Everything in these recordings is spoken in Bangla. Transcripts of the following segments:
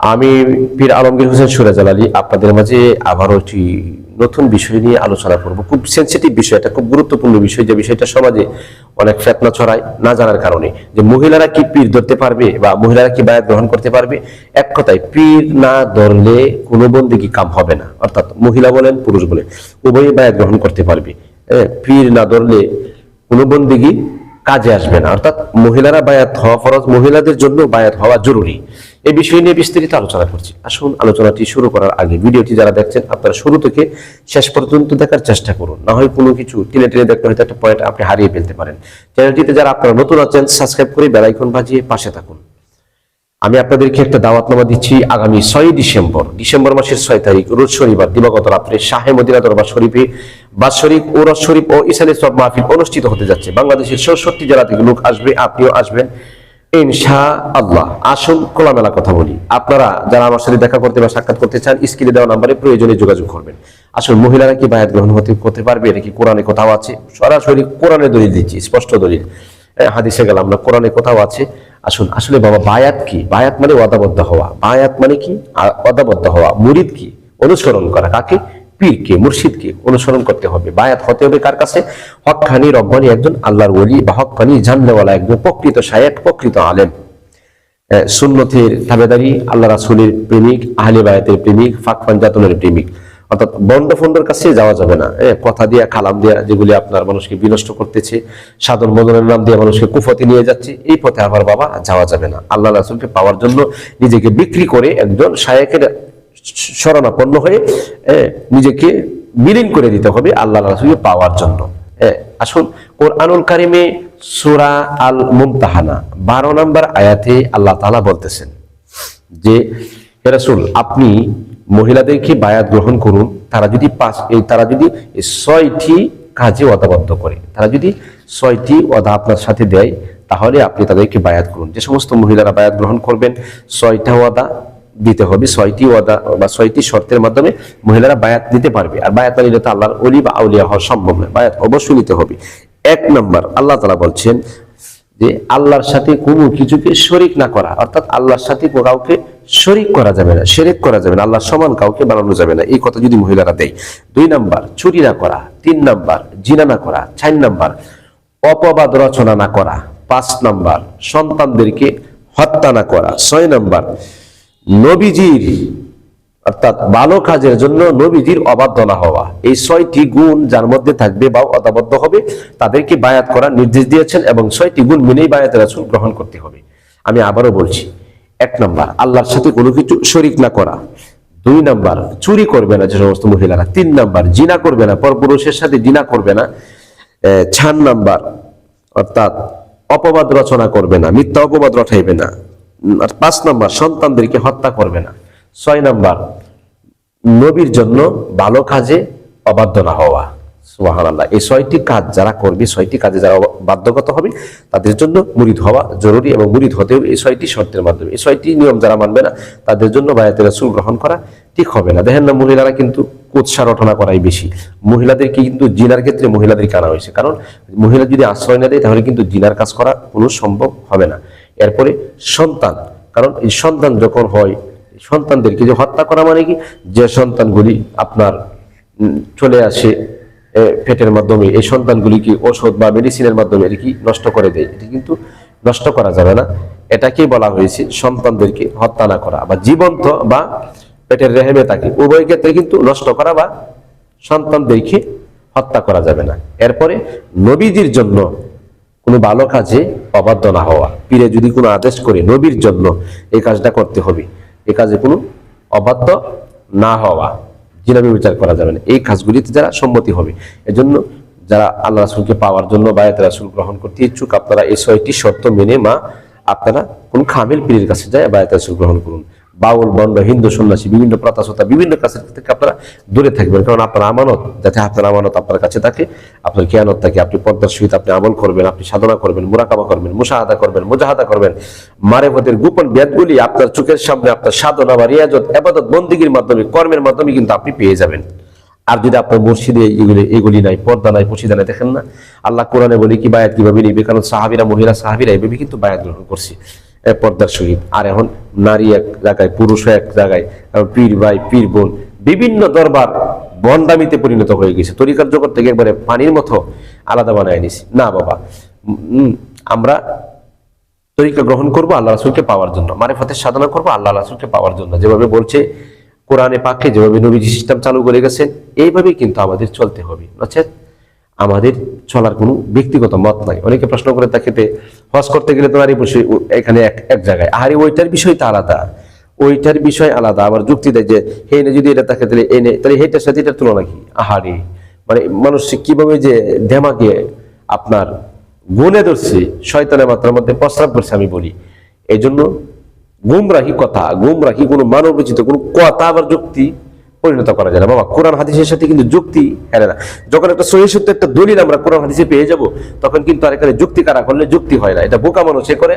আমি পীর আলমগীর হোসেন সুরাজ আলী আপনাদের মাঝে আবারও একটি নতুন বিষয় নিয়ে আলোচনা করব। খুব সেন্সিটিভ বিষয় এটা খুব গুরুত্বপূর্ণ বিষয়। যে বিষয়টা সমাজে অনেক ফেতনা ছড়ায় না জানার কারণে। যে মহিলারা কি পীর ধরতে পারবে বা মহিলারা কি বায়াত গ্রহণ করতে পারবে? এক কথায় পীর না ধরলে কোনো বন্দিগি কাম হবে না। অর্থাৎ মহিলা বলেন পুরুষ বলেন উভয়ই বায়াত গ্রহণ করতে পারবে। হ্যাঁ, পীর না ধরলে কোনো বন্দিগি কাজে আসবে না। অর্থাৎ মহিলারা বায়াত হওয়া ফরজ, মহিলাদের জন্য বায়াত হওয়া জরুরি। এই বিষয় নিয়ে বিস্তারিত আলোচনা করছি। আসুন, আলোচনাটি শুরু করার আগে ভিডিওটি যারা দেখছেন, আপনারা শুরু থেকে শেষ পর্যন্ত দেখার চেষ্টা করুন। না হয় কোনো কিছু টেনে টেনে দেখতে হয়তো একটা পয়েন্ট আপনি হারিয়ে ফেলতে পারেন। চ্যানেলটিতে যারা আপনারা নতুন আছেন সাবস্ক্রাইব করে বেলাইকন বাজিয়ে পাশে থাকুন। আমি আপনাদেরকে একটা দাওয়াতনামা দিচ্ছি আগামী ছয় ডিসেম্বর। ডিসেম্বর মাসের ছয় তারিখ, রোজ শনিবার, দিবাগত রাত্রে শাহে মদিনা দরবার শরীফে বাৎসরিক ওরস শরীফ ও ইসালে সব মাহফিল অনুষ্ঠিত হতে যাচ্ছে। বাংলাদেশের চৌষট্টি জেলা থেকে লোক আসবে, আপনিও আসবেন। ইনশা আল্লাহ আসুন, খোলামেলা কথা বলি। আপনারা যারা আমার সাথে দেখা করতে বা সাক্ষাৎ করতে চান, স্ক্রিনে দেওয়া নাম্বারে প্রয়োজনে যোগাযোগ করবেন। আসুন, মহিলারা কি বায়াত গ্রহণ হতে, করতে পারবে? এটা কি কোরআনে কোথাও আছে? সরাসরি কোরআনে দলিল দিচ্ছি, স্পষ্ট দলিল। হাদিসে গেলাম না, কোরআনে কোথাও আছে? আসুন, আসলে বাবা, বায়াত কি? বায়াত মানে অদাবদ্ধ হওয়া। বায়াত মানে কি? অদাবদ্ধ হওয়া। মুরিদ কি? অনুসরণ করা। কাকে? পীরকে মুর্শিদকে অনুসরণ করতে হবে। বায়াত হতে হবে কার কাছে? হকানি রব্বানি একজন আল্লাহর ওলি বা হকানি জানলেওয়ালা একজন প্রকৃত শায়েক, প্রকৃত আলেম। সুন্নতের তাবেদারি, আল্লাহ রাসুলের প্রেমিক, আহলে বায়াতের প্রেমিক ফাঁক পাঞ্জাতনের প্রেমিক। অর্থাৎ বন্ড ফন্ডর কাছে যাওয়া যাবে না। হ্যাঁ, কথা দিয়া খালাম দিয়া যেগুলি আপনার মানুষকে বিনষ্ট করতেছে সাধন মদনের নাম দিয়ে মানুষকে কুফতি নিয়ে যাচ্ছে এই পথে আমার বাবা যাওয়া যাবে না। আল্লাহ রাসুলকে পাওয়ার জন্য নিজেকে বিক্রি করে একজন শায়েকের শরণাপন্ন হয়ে নিজেকে বিলীন করে দিতে হবে আল্লাহ রাসুলকে পাওয়ার জন্য। আসুন কোরআনুল কারিমে সুরা আল মুমতাহানা বারো নম্বর আয়াতে আল্লাহ তাআলা বলতেছেন যে রাসূল আপনি মহিলাদেরকে বায়াত গ্রহণ করুন? তারা যদি পাঁচ তারা যদি ছয়টি কাজে অদাবদ্ধ করে, তারা যদি ছয়টি অদা আপনার সাথে দেয়, তাহলে আপনি তাদেরকে বায়াত করুন। যে সমস্ত মহিলারা বায়াত গ্রহণ করবেন, ছয়টা ওয়াদা দিতে হবে, ছয়টি ওয়াদা বা ছয়টি শর্তের মাধ্যমে মহিলারা বায়াত দিতে পারবে। আর বায়াত না নিলে তো আল্লাহর অলি বা আউলিয়া হওয়া সম্ভব নয়। বায়াত অবশ্যই নিতে হবে। এক নম্বর, আল্লাহ তালা বলছেন যে আল্লাহর সাথে কোনো কিছুকে শরিক না করা, অর্থাৎ আল্লাহর সাথে কাউকে শরিক করা যাবে না শেরেক করা যাবে না, আল্লাহর সমান কাউকে বানানো যাবে না। এই কথা যদি মহিলারা দেয়, দুই নাম্বার, চুরি না করা, তিন নাম্বার, জিনা না করা, চার নাম্বার, অপবাদ রচনা না করা, পাঁচ নাম্বার, সন্তানদেরকে হত্যা না করা, ছয় নাম্বার, নবীজির অর্থাৎ ভালো কাজের জন্য নবীজির অবাধ্য না হওয়া। এই ছয়টি গুণ যার মধ্যে থাকবে বা অতাবদ্ধ হবে, তাদেরকে বায়াত করার নির্দেশ দিয়েছেন এবং ছয়টি গুণ মেনেই বায়াতের রাসূল গ্রহণ করতে হবে। আমি আবারও বলছি, এক নম্বর, আল্লাহর সাথে কোনো কিছু শরিক না করা। দুই নাম্বার, চুরি করবে না যে সমস্ত মহিলারা। তিন নাম্বার, জিনা করবে না, পরপুরুষের সাথে জিনা করবে না। চার নাম্বার, অর্থাৎ অপবাদ রচনা করবে না, মিথ্যা অপবাদ রটাইবে না। আর পাঁচ নাম্বার, সন্তানদেরকে হত্যা করবে না। ছয় নাম্বার নবীর জন্য ভালো কাজে অবাধ্য না হওয়া। সুবহানাল্লাহ। এই ছয়টি কাজ যারা করবে, ছয়টি কাজে যারা বাধ্যগত হবে, তাদের জন্য মুরিদ হওয়া জরুরি এবং মুরিদ হতে হবে এই ছয়টি শর্তের মাধ্যমে। এই ছয়টি নিয়ম যারা মানবে না, তাদের জন্য বায়াতের রাসূল গ্রহণ করা ঠিক হবে না। দেখেন না, মহিলারা কিন্তু কুৎসা রটনা করাই বেশি। মহিলাদেরকে কিন্তু জিনার ক্ষেত্রে মহিলাদেরকে আনা হয়েছে। কারণ মহিলা যদি আশ্রয় না দেয়, তাহলে কিন্তু জিনার কাজ করা কোনো সম্ভব হবে না। এরপরে সন্তান। কারণ এই সন্তান যখন হয় সন্তানদেরকে যে হত্যা করা মানে কি? যে সন্তানগুলি আপনার চলে আসে পেটের মাধ্যমে, এই সন্তানগুলিকে ওষুধ বা মেডিসিনের মাধ্যমে এটি কি নষ্ট করে দেয়? এটি কিন্তু নষ্ট করা যাবে না। এটাকেই বলা হয়েছে সন্তানদেরকে হত্যা না করা বা জীবন্ত বা পেটের রেহেমে তাকে। উভয় ক্ষেত্রে কিন্তু নষ্ট করা বা সন্তানদেরকে হত্যা করা যাবে না। এরপরে নবীজির জন্য কোনো ভালো কাজে অবাধ্য না হওয়া। পীরে যদি কোনো আদেশ করে নবীর জন্য এই কাজটা করতে হবে এই কাজে কোনো অবাধ্য না হওয়া। জিনাবি বিচার করা যাবে না। এই কাজগুলিতে যারা সম্মতি হবে, এজন্য যারা আল্লাহ রাসুলকে পাওয়ার জন্য বায়াত রাসুল গ্রহণ করতে ইচ্ছুক, আপনারা এই ছয়টি শর্ত মেনে মা, আপনারা কোন খামিল পীরের কাছে যায় বায়াত রাসুল গ্রহণ করুন। বাউল, বন্ড, হিন্দু, সন্ন্যাসী, বিভিন্ন প্রতাসতা বিভিন্ন কাছের থেকে আপনারা দূরে থাকবেন। কারণ আপনার আমানত, যাতে আপনার আমানত আপনার কাছে থাকে, আপনার জ্ঞানত থাকে, আপনি পদ্মার সহিত আপনি আমল করবেন, আপনি সাধনা করবেন, মুরাকাবা করবেন, মুশাহাদা করবেন, মুজাহাদা করবেন। মারেফতের গোপন ব্যাধগুলি আপনার চোখের সামনে, আপনার সাধনা বা রিয়াজত এবাদত বন্দিগির মাধ্যমে, কর্মের মাধ্যমে কিন্তু আপনি পেয়ে যাবেন। আর যদি আপনার মসজিদে এগুলি এগুলি নাই, পর্দা নাই পশিদা নাই, দেখেন না? আল্লাহ কোরআনে বলি কি, বায়াত কীভাবে নিবে? কারণ সাহাবিরা, মহিলা সাহাবিরা এভাবে কিন্তু বায়াত গ্রহণ করছে। পর্দার সহিত। আর এখন নারী এক জায়গায়, পুরুষ এক জায়গায় পীর ভাই, পীর বোন বিভিন্ন দরবার বন্ডামিতে পরিণত হয়ে গেছে। তরিকার জগৎ থেকে একবারে পানির মতো আলাদা বানায় নিছি না বাবা আমরা তরিকা গ্রহণ করব আল্লাহ রাসুলকে পাওয়ার জন্য। মারেফতের সাধনা করব আল্লাহ রাসুলকে পাওয়ার জন্য। যেভাবে বলছে কোরআনে পাকে, যেভাবে নবীজি সিস্টেম চালু করে গেছেন, এইভাবেই কিন্তু আমাদের চলতে হবে। নচেত আমাদের চলার কোনো ব্যক্তিগত মত নাই। অনেকে প্রশ্ন করে তাকে হজ করতে গেলে তো নারী পুরুষ এখানে এক এক জায়গায়। আহারে ওইটার বিষয়টা আলাদা। ওইটার বিষয় আলাদা। আবার যুক্তি দেয় যে হে নে যদি এটা থাকে তাহলে এনে তাহলে হেটার সাথে এটার তুলনা কি? আহারে। মানে মানুষ কীভাবে যে দেমাকে আপনার গুনে ধরছে, শয়তানের মাত্রার মধ্যে প্রস্রাব করছে আমি বলি। এই জন্য গুমরাহি কথা, গুমরাহি কোনো মানব রচিত কোনো কথা আবার যুক্তি পরিণত করা যায় না। বাবা, কোরআন, হাদিসের সাথে কিন্তু যুক্তি হেরে না। যখন একটা সহি সত্য একটা দলিল আমরা কোরআন, হাদিসে পেয়ে যাব, তখন কিন্তু আর এখানে যুক্তি কারা করলে? যুক্তি হয় না। এটা বোকা মানুষ এ করে,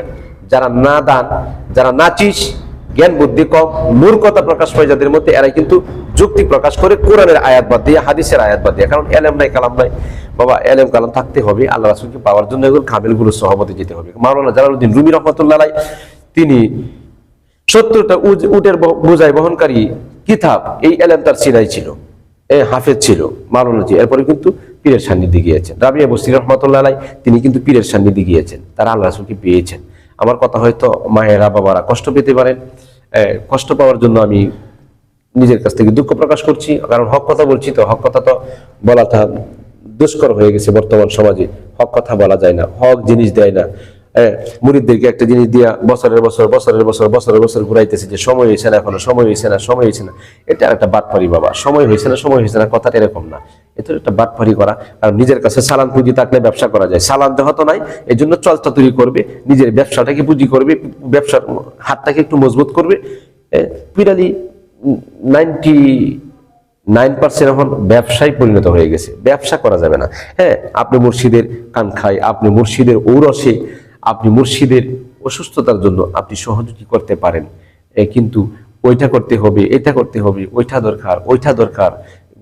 যারা না দান, যারা নাচিস জ্ঞান, বুদ্ধি, কম, মূর্খতা প্রকাশ পায় যাদের মধ্যে, এরাই কিন্তু যুক্তি প্রকাশ করে কোরআনের আয়াত বাদ দিয়ে, হাদিসের আয়াত বাদ দিয়ে। কারণ এলেম নাই, কালাম নাই। বাবা, এলেম, কালাম থাকতে হবে। আল্লাহ রাসুলকে পাওয়ার জন্য এগুলো কাবিলগুলো সহমতে যেতে হবে। মাওলানা জালালউদ্দিন রুমি রহমতুল্লাহ তিনি সত্তরটা উটের ব- বোঝাই বহনকারী কিতাব, এই এলেম তার সিনাই ছিল, এ হাফেজ ছিল মালনাজি এরপরে কিন্তু পীরের সান্নিধ্যে গিয়েছেন। রাবিয়া বস্তির রহমতুল্লাহ তিনি কিন্তু পীরের সান্নিধ্যে গিয়েছেন, তারা আল্লাহ রাসুলকে পেয়েছেন। আমার কথা হয়তো মায়েরা, বাবারা কষ্ট পেতে পারেন কষ্ট পাওয়ার জন্য আমি নিজের কাছ থেকে দুঃখ প্রকাশ করছি, কারণ হক কথা বলছি তো, হক কথা তো বলাটা দুষ্কর হয়ে গেছে বর্তমান সমাজে। হক কথা বলা যায় না, হক জিনিস দেয় না। মুরিদদেরকে একটা জিনিস দিয়া বছরের বছর বছরের বছর বছরের বছর ঘুরাইতেছে যে সময় হয়েছে না এখনও, সময় হয়েছে না, সময় হয়েছে না। এটা একটা বাটপারি বাবা। সময় হয়েছে না, সময় হয়েছে না, কথাটা এরকম না। এটা একটা বাটপারি করা। কারণ নিজের কাছে সালান পুঁজি থাকলে ব্যবসা করা যায়। সালান দেওয়া তো নাই এই জন্য চলটা তৈরি করবে, নিজের ব্যবসাটাকে পুঁজি করবে, ব্যবসার হাতটাকে একটু মজবুত করবে। পিরালি নাইনটি নাইন পার্সেন্ট এখন ব্যবসায় পরিণত হয়ে গেছে। ব্যবসা করা যাবে না। হ্যাঁ আপনি মুর্শিদের কান খায়, আপনি মুর্শিদের ঔরসে আপনি মুর্শিদের অসুস্থতার জন্য আপনি সহযোগী করতে পারেন। কিন্তু ওইটা করতে হবে, এটা করতে হবে, ওইটা দরকার ওইটা দরকার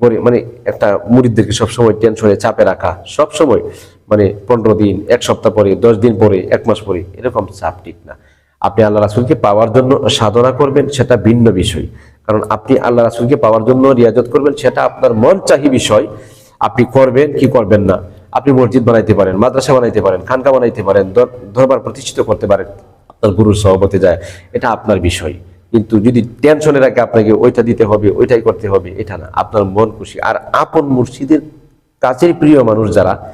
করে মানে একটা মুরিদদেরকে সবসময় টেনশনে চাপে রাখা। সব সময় মানে পনেরো দিন, এক সপ্তাহ পরে, দশ দিন পরে, এক মাস পরে এরকম চাপ ঠিক না। আপনি আল্লাহ রাসুলকে পাওয়ার জন্য সাধনা করবেন, সেটা ভিন্ন বিষয়। কারণ আপনি আল্লাহ রাসুলকে পাওয়ার জন্য রিয়াজত করবেন, সেটা আপনার মন চাহি বিষয়। আপনি করবেন কি করবেন না। আপনি মসজিদ বানাইতে পারেন, মাদ্রাসা বানাইতে পারেন, খানকা বানাইতে পারেন দর- দরবার প্রতিষ্ঠিত করতে পারেন, আপনার গুরুর সহমতে যায়। এটা আপনার বিষয়। কিন্তু যদি টেনশনে রাখে আপনাকে ওইটা দিতে হবে, ওইটাই করতে হবে, এটা না। আপনার মন খুশি। আর আপন মুর্শিদের কাছের প্রিয় মানুষ যারা,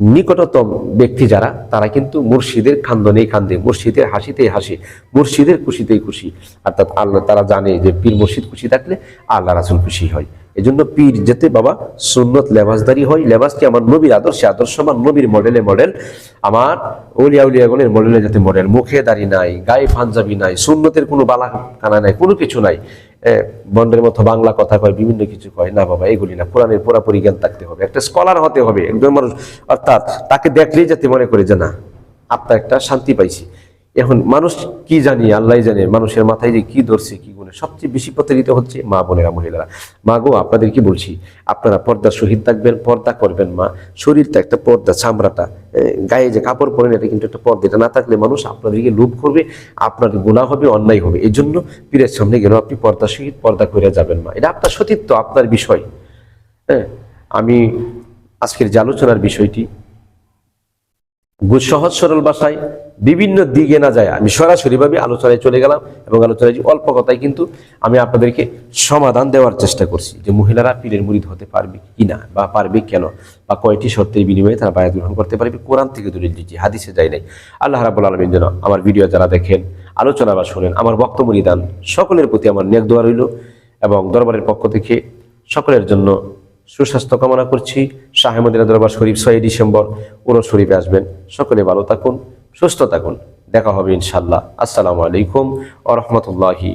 নিকটতম ব্যক্তি যারা, তারা কিন্তু মুর্শিদের খান্দনেই খান্দে। মুর্শিদের হাসিতেই হাসি, মুর্শিদের খুশিতেই খুশি। অর্থাৎ আল্লাহ তারা জানে যে পীর মুর্শিদ খুশি থাকলে আল্লাহ রাসুল খুশি হয়। এজন্য পীর যেতে বাবা সুন্নত লেবাসদারি হয়। লেবাসটি আমার নবীর আদর্শে, আদর্শ আমার নবীর মডেলে মডেল আমার উলিয়া উলিয়াগণের মডেলে যাতে মডেল মুখে দাড়ি নাই, গায়ে পাঞ্জাবি নাই, সুন্নতের কোনো বালা কানা নাই, কোনো কিছু নাই। বন্ডের মতো বাংলা কথা কয়, বিভিন্ন কিছু কয়। না বাবা, এগুলি না। কোরআনের পুরাপুরি জ্ঞান থাকতে হবে। একটা স্কলার হতে হবে, একজন মানুষ। অর্থাৎ তাকে দেখলেই যাতে মনে করে যে না, আপনার একটা শান্তি পাইছি। এখন মানুষ কি জানি আল্লাহ জানে, মানুষের মাথায় যে কি ধরছে, কি গুণে। সবচেয়ে বেশি প্রতারিত হচ্ছে মা বোনেরা, মহিলারা। মা গো, আপনাদের কি বলছি? আপনারা পর্দা শহীদ থাকবেন, পর্দা করবেন মা। শরীরটা একটা পর্দা, চামড়াটা। গায়ে যে কাপড় পরেন এটা কিন্তু একটা পর্দা। এটা না থাকলে মানুষ আপনাদেরকে লোভ করবে, আপনার গুণা হবে, অন্যায় হবে। এই জন্য পীরের সামনে গেলেও আপনি পর্দা শহীদ পর্দা করে যাবেন মা। এটা আপনার সতীত্ব, আপনার বিষয়। হ্যাঁ আমি আজকের যে আলোচনার বিষয়টি সহজ সরল ভাষায় বিভিন্ন দিকে না যায়। আমি সরাসরি ভাবে আলোচনায় চলে গেলাম এবং আলোচনায় অল্প কথায় কিন্তু আমি আপনাদেরকে সমাধান দেওয়ার চেষ্টা করছি যে মহিলারা পীরের মুরিদ হতে পারবে কি না বা পারবে কেন বা কয়টি শর্তের বিনিময়ে তারা বায়াত গ্রহণ করতে পারবে? কোরআন থেকে দলিল দিচ্ছি, হাদিসে যায় নাই। আল্লাহ রাবুল আলমিন যেন আমার ভিডিও যারা দেখেন, আলোচনা বা শোনেন, আমার বক্তব্য নিদান সকলের প্রতি আমার নেক দোয়া রইল এবং দরবারের পক্ষ থেকে সকলের জন্য সুস্বাস্থ্য কামনা করছি। শাহেমদিনা দরবার শরীফ ছয় ডিসেম্বর পুরো শরীফে আসবেন। সকলে ভালো থাকুন, সুস্থ থাকুন। দেখা হবে ইনশাল্লাহ আসসালামু আলাইকুম আ রহমতুল্লাহি